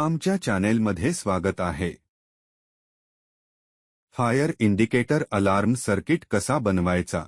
आमच्या चॅनेलमध्ये स्वागत आहे. फायर इंडिकेटर अलार्म सर्किट कसा बनवायचा?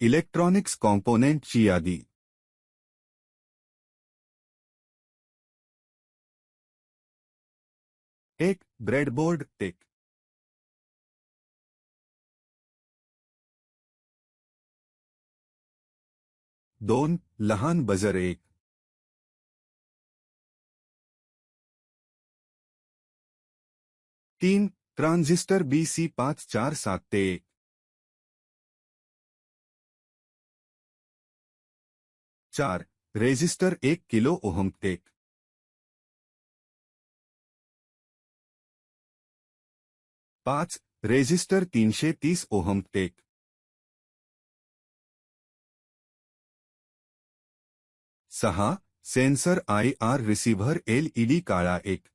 इलेक्ट्रॉनिक्स कॉम्पोनेंटची यादी. एक ब्रेडबोर्ड टेक. दोन लहान बजर एक. तीन ट्रान्झिस्टर बी सी पाच चार सात ते एक. चार रेझिस्टर एक किलो ओहम टेक. पाच रेझिस्टर तीनशे तीस ओहम टेक. सहा, सेन्सर आय आर एलईडी काळा एक.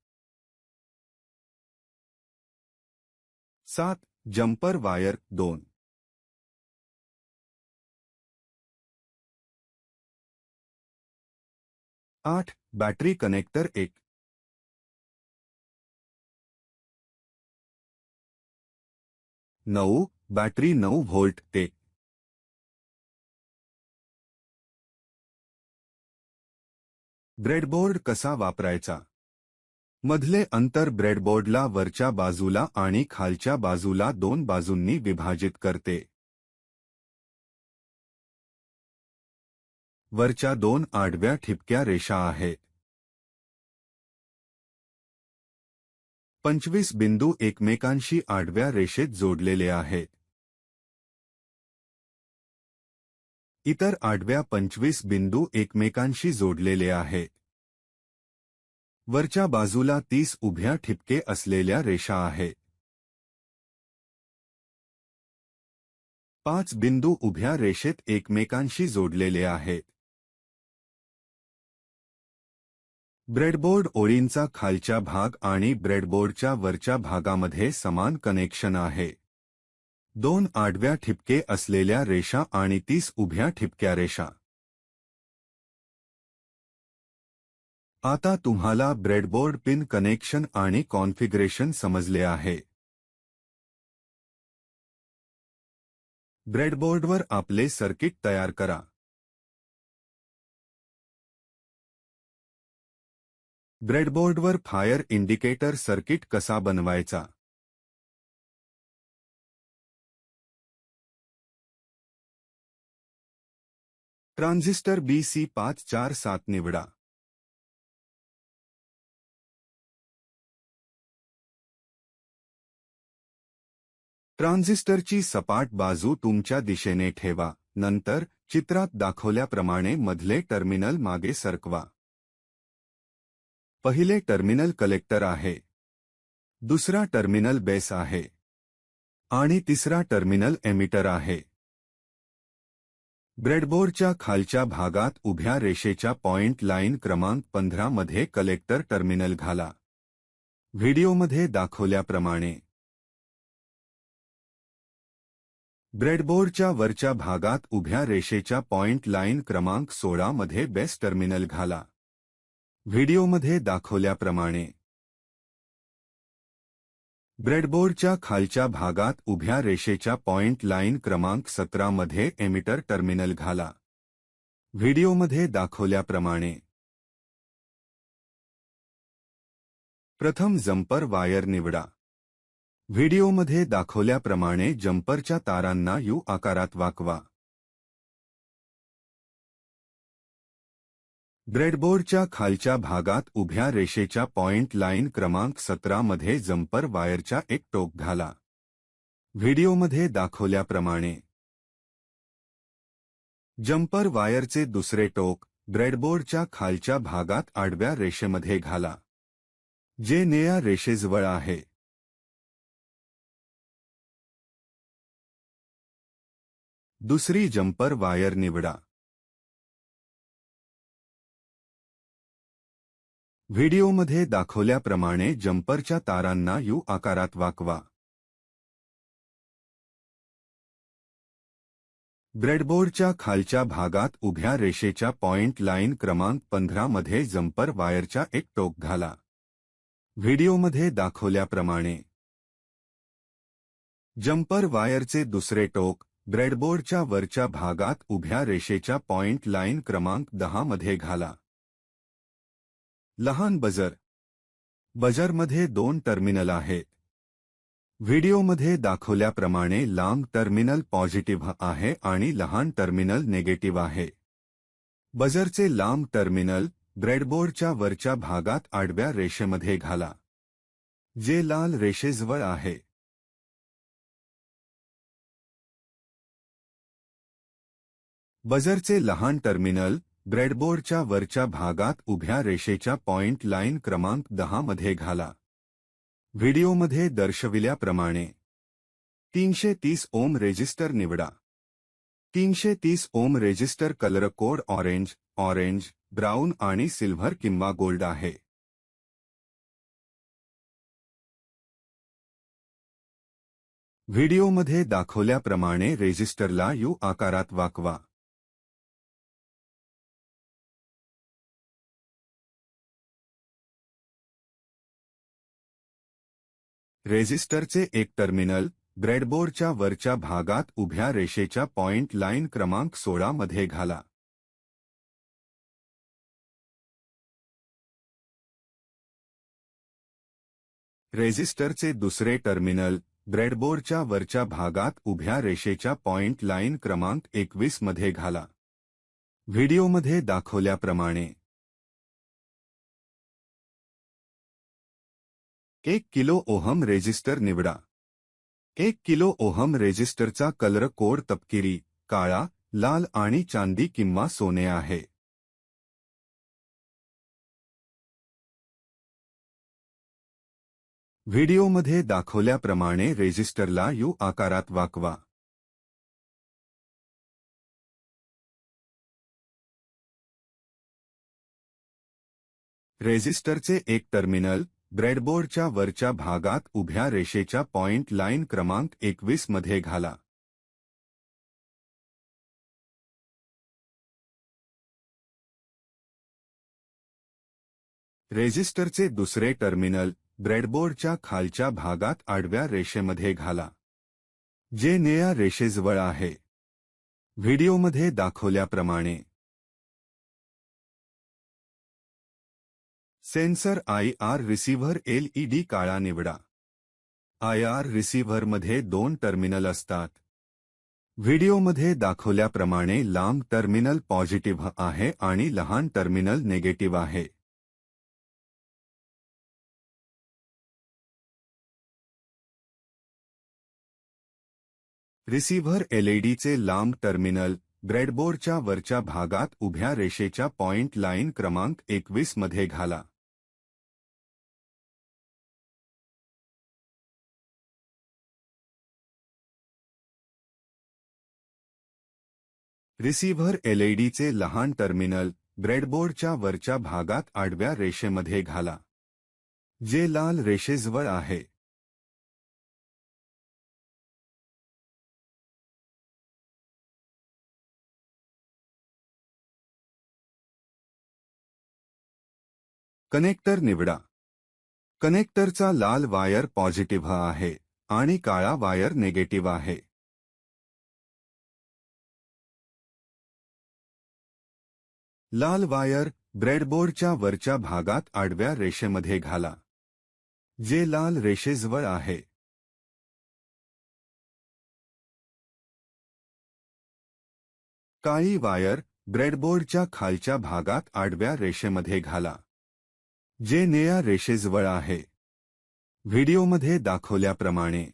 सात जम्पर वायर दोन. आठ, बॅटरी कनेक्टर एक. नऊ, बॅटरी नऊ व्होल्ट ते ब्रेडबोर्ड कसा वापरायचा? मधले अंतर ब्रेडबोर्डला वरच्या बाजूला आणि खालच्या बाजूला दोन बाजूंनी विभाजित करते. वरच्या दोन आडव्या ठिपक्या रेषा आहेत पंचवीस बिंदू एकमेकांशी आडव्या रेषेत जोडलेले आहेत इतर आडव्या पंचवीस बिंदू एकमेकांशी जोडलेले आहेत वरच्या बाजूला तीस उभ्या ठिपके असलेल्या रेषा आहेत पाच बिंदू उभ्या रेषेत एकमेकांशी जोडलेले आहेत ब्रेडबोर्ड ओळींचा खालच्या भाग आणि ब्रेडबोर्डच्या वरच्या भागामध्ये समान कनेक्शन आहे. दोन आडव्या ठिपके असलेल्या रेषा आणि तीस उभ्या ठिपक्या रेषा. आता तुम्हाला ब्रेडबोर्ड पिन कनेक्शन आणि कॉन्फिगरेशन समजले आहे. ब्रेडबोर्डवर आपले सर्किट तयार करा. ब्रेडबोर्डवर फायर इंडिकेटर सर्किट कसा बनवायचा? बी सी पाच चार सात निवडा। ट्रान्झिस्टरची सपाट बाजू तुमच्या दिशेने ठेवा, नंतर चित्रात दाखवल्याप्रमाणे मधले टर्मिनल मागे सरकवा. पहिले टर्मिनल कलेक्टर आहे. दुसरा टर्मिनल बेस आहे. आणि तिसरा टर्मिनल एमिटर आहे. ब्रेडबोर्डच्या खालच्या भागात उभ्या रेषेच्या पॉइंट लाईन क्रमांक पंधरा मध्ये कलेक्टर टर्मिनल घाला. व्हिडिओमध्ये दाखवल्याप्रमाणे. ब्रेडबोर्डच्या वरच्या भागात उभ्या रेषेच्या पॉइंट लाईन क्रमांक सोळा मध्ये बेस टर्मिनल घाला. व्हिडिओमध्ये दाखवल्याप्रमाणे. ब्रेडबोर्डच्या खालच्या भागात उभ्या रेषेच्या पॉइंट लाईन क्रमांक सतरा मध्ये एमिटर टर्मिनल घाला. व्हिडिओमध्ये दाखवल्याप्रमाणे. प्रथम जम्पर वायर निवडा. व्हिडिओमध्ये दाखवल्याप्रमाणे जम्परच्या तारांना यू आकारात वाकवा. ब्रेडबोर्डच्या खालच्या भागात उभ्या रेषेच्या पॉइंट लाईन क्रमांक सतरा मध्ये जम्पर वायरच्या एक टोक घाला. व्हिडिओमध्ये दाखवल्याप्रमाणे. जम्पर वायरचे दुसरे टोक ब्रेडबोर्डच्या खालच्या भागात आडव्या रेषेमध्ये घाला. जे निळ्या रेषेजवळ आहे. दुसरी जम्पर वायर निवडा. व्हिडिओमध्ये दाखवल्याप्रमाणे जम्परच्या तारांना यू आकारात वाकवा. ब्रेडबोर्डच्या खालच्या भागात उभ्या रेषेच्या पॉइंट लाईन क्रमांक पंधरा मध्ये जम्पर वायरच्या एक टोक घाला. व्हिडिओमध्ये दाखवल्याप्रमाणे. जम्पर वायरचे दुसरे टोक ब्रेडबोर्डच्या वरच्या भागात उभ्या रेषेच्या पॉइंट लाईन क्रमांक दहा मध्ये घाला. लहान बजर. बजरमध्ये दोन टर्मिनल आहेत. व्हिडिओमध्ये दाखवल्याप्रमाणे लांब टर्मिनल पॉझिटिव्ह आहे आणि लहान टर्मिनल निगेटिव्ह आहे. बजरचे लांब टर्मिनल ब्रेडबोर्डच्या वरच्या भागात आडव्या रेषेमध्ये घाला. जे लाल रेषेजवळ आहे. बजरचे लहान टर्मिनल ब्रेडबोर्डच्या वरच्या भागात उभ्या रेषेच्या पॉइंट लाईन क्रमांक दहा मध्ये घाला. व्हिडिओमध्ये दर्शविल्याप्रमाणे तीनशे तीस ओम रेजिस्टर निवडा. तीनशे तीस ohm resistor colour code orange orange, brown आणि सिल्व्हर किंवा गोल्ड आहे. व्हिडिओमध्ये दाखवल्याप्रमाणे रेजिस्टरला यू आकारात वाकवा. रेझिस्टरचे एक टर्मिनल, ब्रेडबोर्डच्या वरच्या भागात उभ्या रेषेच्या पॉइंट लाईन क्रमांक सोळा मध्ये घाला. रेझिस्टरचे दुसरे टर्मिनल, ब्रेडबोर्डच्या वरच्या भागात उभ्या रेषेच्या पॉइंट लाईन क्रमांक एकवीस मध्ये घाला. व्हिडिओमध्ये दाखवल्याप्रमाणे एक किलो ओहम रेजिस्टर निवडा. एक किलो ओहम रेजिस्टर रेजिस्टरचा कलर कोड तपकिरी, काळा, लाल आणि चांदी किंवा सोने है आहे. व्हिडिओमध्ये दाखवल्याप्रमाणे रेजिस्टरला यू आकारात वाकवा. रेजिस्टरचे एक टर्मिनल ब्रेडबोर्डच्या वरच्या भागात उभ्या रेषेच्या पॉइंट लाईन क्रमांक एकवीस मध्ये घाला. रेजिस्टरचे दुसरे टर्मिनल ब्रेडबोर्डच्या खालच्या भागात आडव्या रेषेमध्ये घाला, जे निळ्या रेषेजवळ आहे. व्हिडिओमध्ये दाखवल्याप्रमाणे sensor I R receiver LED काळा निवडा. आय आर रिसिव्हरमध्ये दोन टर्मिनल असतात. व्हिडिओमध्ये दाखवल्याप्रमाणे लांब टर्मिनल पॉझिटिव्ह आहे आणि लहान टर्मिनल निगेटिव्ह आहे. रिसिव्हर एलईडीचे लांब टर्मिनल ब्रेडबोर्डच्या वरच्या भागात उभ्या रेषेच्या पॉइंट लाईन क्रमांक एकवीस मध्ये घाला. रिसिव्हर एलईडीचे लहान टर्मिनल ब्रेडबोर्डच्या वरच्या भागात आडव्या रेषेमध्ये घाला, जे लाल रेषेजवळ आहे. कनेक्टर निवडा. कनेक्टरचा लाल वायर पॉझिटिव्ह आहे आणि काळा वायर निगेटिव्ह आहे. लाल वायर ब्रेडबोर्डच्या वरच्या भागात आडव्या रेषेमध्ये घाला. जे लाल रेषेजवळ आहे. काळी वायर ब्रेडबोर्डच्या खालच्या भागात आडव्या रेषेमध्ये घाला. जे निळ्या रेषेजवळ आहे. व्हिडिओमध्ये दाखवल्याप्रमाणे.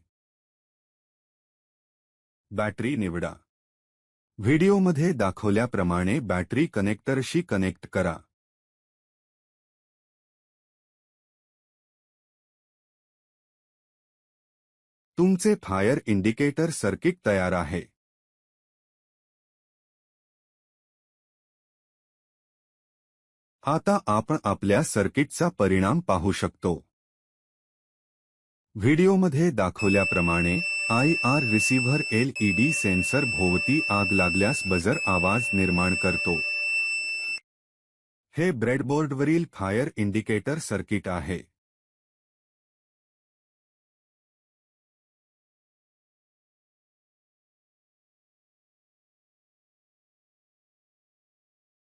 बॅटरी निवडा. व्हिडिओमध्ये दाखवल्याप्रमाणे बॅटरी कनेक्टरशी कनेक्ट करा. तुमचे फायर इंडिकेटर सर्किट तयार आहे. आता आपण आपल्या सर्किटचा परिणाम पाहू शकतो. व्हिडिओमध्ये दाखवल्याप्रमाणे I R receiver L E D sensor भोवती आग लागल्यास बजर आवाज़ निर्माण करतो. हे ब्रेडबोर्डवरील फायर इंडिकेटर सर्किट आहे.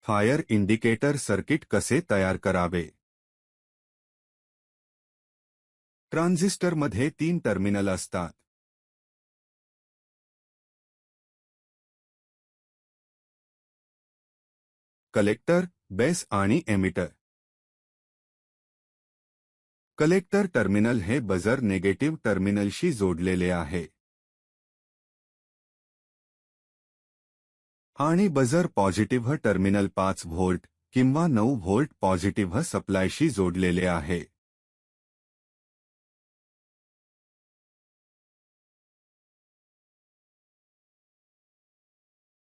फायर इंडिकेटर सर्किट कसे तयार करावे? ट्रान्झिस्टरमध्ये तीन टर्मिनल असतात. कलेक्टर, बेस आणि एमिटर. कलेक्टर टर्मिनल हे बजर नेगेटिव्ह टर्मिनलशी जोडलेले आहे. आणि बजर पॉझिटिव्ह टर्मिनल पाच व्होल्ट किंवा नऊ व्होल्ट पॉझिटिव्ह सप्लायशी जोडलेले आहे.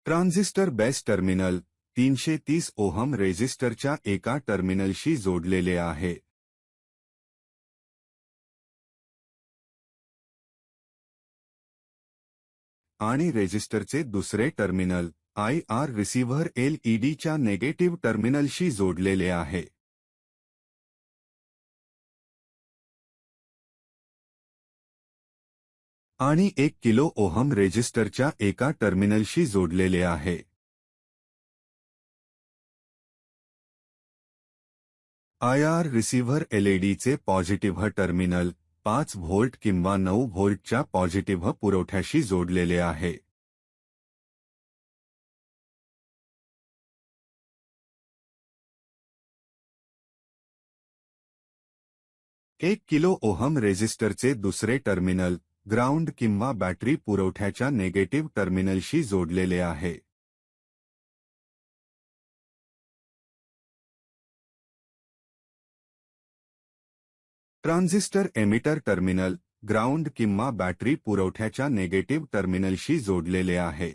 ट्रान्झिस्टर बेस टर्मिनल तीनशे तीस ओहम रेझिस्टरच्या एका टर्मिनलशी जोडलेले आहे. आणि रेझिस्टरचे दुसरे टर्मिनल आय आर रिसिव्हर एलईडीच्या नेगेटिव्ह टर्मिनलशी जोडलेले आहे. आणि एक किलो ओहम रेजिस्टरच्या एका टर्मिनलशी जोडलेले आहे. आय आर रिसिव्हर एलईडीचे पॉझिटिव्ह टर्मिनल पाच व्होल्ट किंवा नऊ व्होल्टच्या पॉझिटिव्ह पुरवठ्याशी जोडलेले आहे. एक किलो ओहम रेजिस्टर रेझिस्टरचे दुसरे टर्मिनल, ग्राउंड किंवा बॅटरी पुरवठ्याच्या नेगेटिव्ह टर्मिनलशी जोडलेले आहे. ट्रान्झिस्टर एमिटर टर्मिनल ग्राउंड किंवा बॅटरी पुरवठ्याच्या नेगेटिव्ह टर्मिनलशी जोडलेले आहे.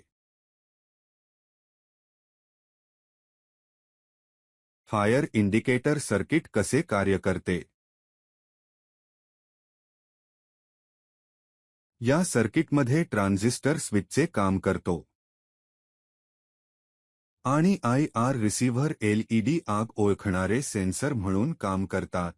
फायर इंडिकेटर सर्किट कसे कार्य करते? या सर्किटमध्ये ट्रान्झिस्टर स्विचचे काम करतो. आणि आय आर रिसिव्हर एलईडी आग ओळखणारे सेन्सर म्हणून काम करतात.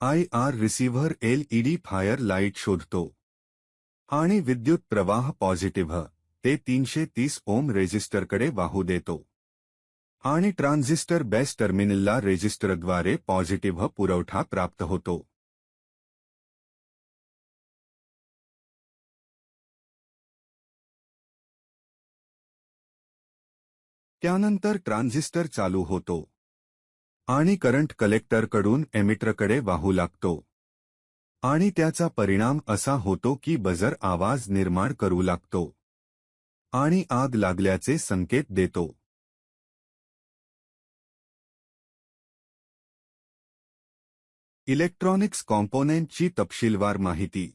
I R receiver LED fire light शोधतो. आणि विद्युत प्रवाह पॉझिटिव्ह ते तीनशे तीस ओम रेजिस्टरकडे वाहू देतो. आणि ट्रान्झिस्टर बेस टर्मिनलला रेजिस्टरद्वारे पॉझिटिव्ह पुरवठा प्राप्त होतो. त्यानंतर ट्रान्झिस्टर चालू होतो. आणि करंट कलेक्टरकडून एमिटरकडे वाहू लागतो. आणि त्याचा परिणाम असा होतो की बजर आवाज़ निर्माण करू लागतो. आणि आग लागल्याचे संकेत देतो. इलेक्ट्रॉनिक्स कॉम्पोनेंटची तपशीलवार माहिती.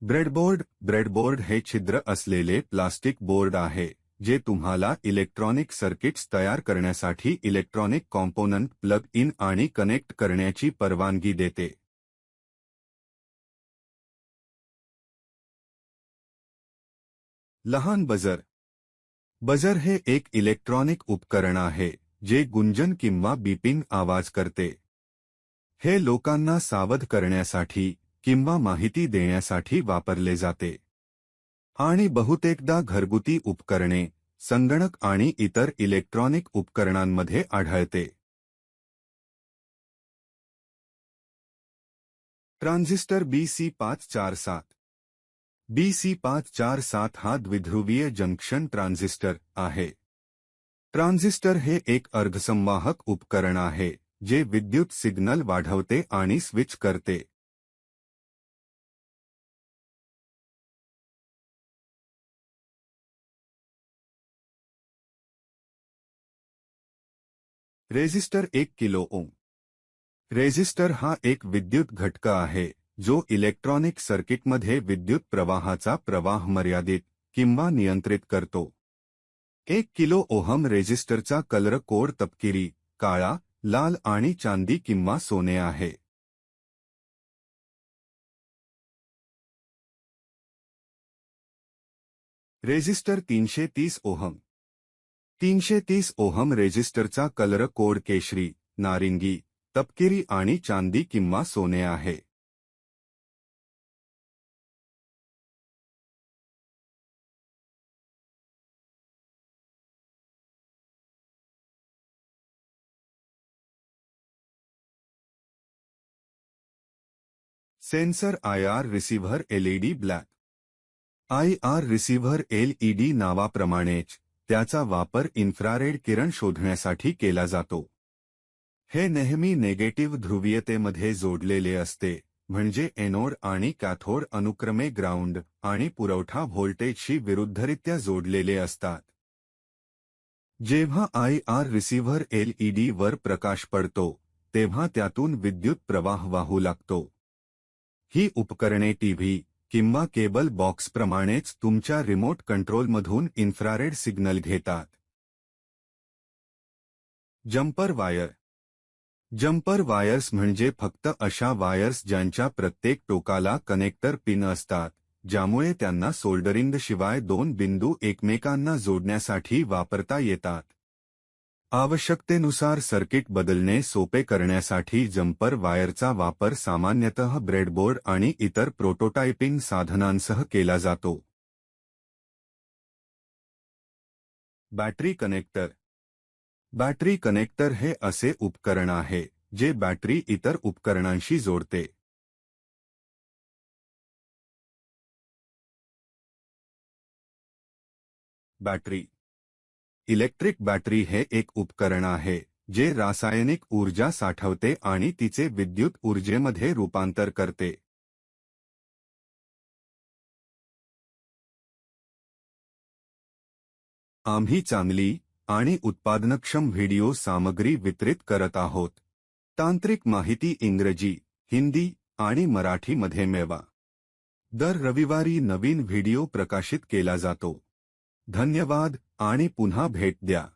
ब्रेडबोर्ड ब्रेडबोर्ड हे छिद्र असलेले प्लास्टिक बोर्ड आहे. जे तुम्हाला इलेक्ट्रॉनिक सर्किट्स तयार करण्यासाठी इलेक्ट्रॉनिक कॉम्पोनंट प्लग इन आणि कनेक्ट करण्याची परवानगी देते. लहान बजर. बजर हे एक इलेक्ट्रॉनिक उपकरण आहे, जे गुंजन किंवा बीपिंग आवाज़ करते. हे लोकांना सावध करण्यासाठी किंवा माहिती देण्यासाठी वापरले जाते. आणि बहुतेकदा घरगुती उपकरणे, संगणक आणि इतर इलेक्ट्रॉनिक उपकरणांमध्ये आढळते. ट्रान्झिस्टर बी सी पाच चार सात. बी सी पाच चार सात हा द्विध्रुवीय जंक्शन ट्रान्झिस्टर आहे. ट्रान्झिस्टर हे एक अर्धसंवाहक उपकरण आहे, जे विद्युत सिग्नल वाढवते आणि स्विच करते. रेझिस्टर एक किलो ओम। रेझिस्टर हा एक विद्युत घटक आहे, जो इलेक्ट्रॉनिक सर्किटमध्ये विद्युत प्रवाहाचा प्रवाह मर्यादित किंवा नियंत्रित करतो. एक किलो ओहम रेजिस्टरचा कलर कोड तपकिरी, काळा, लाल आणि चांदी किंवा सोने आहे. रेजिस्टर तीनशे तीस ओहम. तीनशे तीस ओहम रेजिस्टरचा कलर कोड केशरी, नारिंगी, तपकिरी आणि चांदी किंवा सोने आहे. Sensor I R receiver LED black. I R receiver LED नावाप्रमाणेच. त्याचा वापर इन्फ्रारेड किरण शोधण्यासाठी केला जातो. हे नेहमी नेगेटिव्ह ध्रुवीयतेमध्ये जोडलेले असते म्हणजे एनोड आणि कॅथोड अनुक्रमे ग्राउंड आणि पुरवठा व्होल्टेजशी विरुद्धरित्या जोडलेले असतात. जेव्हा आय आर रिसिव्हर एलईडी वर प्रकाश पडतो तेव्हा त्यातून विद्युत प्रवाह वाहू लागतो. ही उपकरणे टीव्ही किंवा केबल बॉक्सप्रमाणेच तुमच्या रिमोट कंट्रोलमधून इन्फ्रारेड सिग्नल घेतात. Jumper wire. जम्पर वायर्स म्हणजे फक्त अशा वायर्स ज्यांच्या प्रत्येक टोकाला कनेक्टर पिन असतात ज्यामुळे त्यांना सोल्डरिंगशिवाय दोन बिंदू एकमेकांना जोडण्यासाठी वापरता येतात. आवश्यकतेनुसार सर्किट बदलणे सोपे करण्यासाठी जम्पर वायरचा वापर सामान्यतः ब्रेडबोर्ड आणि इतर प्रोटोटाइपिंग साधनांसह केला जातो. Battery connector. बॅटरी कनेक्टर हे असे उपकरण आहे, जे बॅटरी इतर उपकरणांशी जोडते. बॅटरी. इलेक्ट्रिक बॅटरी हे एक उपकरण आहे, जे रासायनिक ऊर्जा साठवते आणि तिचे विद्युत ऊर्जेमध्ये रूपांतर करते. आम्ही चांगली आणि उत्पादनक्षम व्हिडिओ सामग्री वितरित करत आहोत. तांत्रिक माहिती इंग्रजी, हिंदी आणि मराठीमध्ये मिळवा दर रविवारी नवीन व्हिडिओ प्रकाशित केला जातो. धन्यवाद. आणि पुन्हा भेट द्या.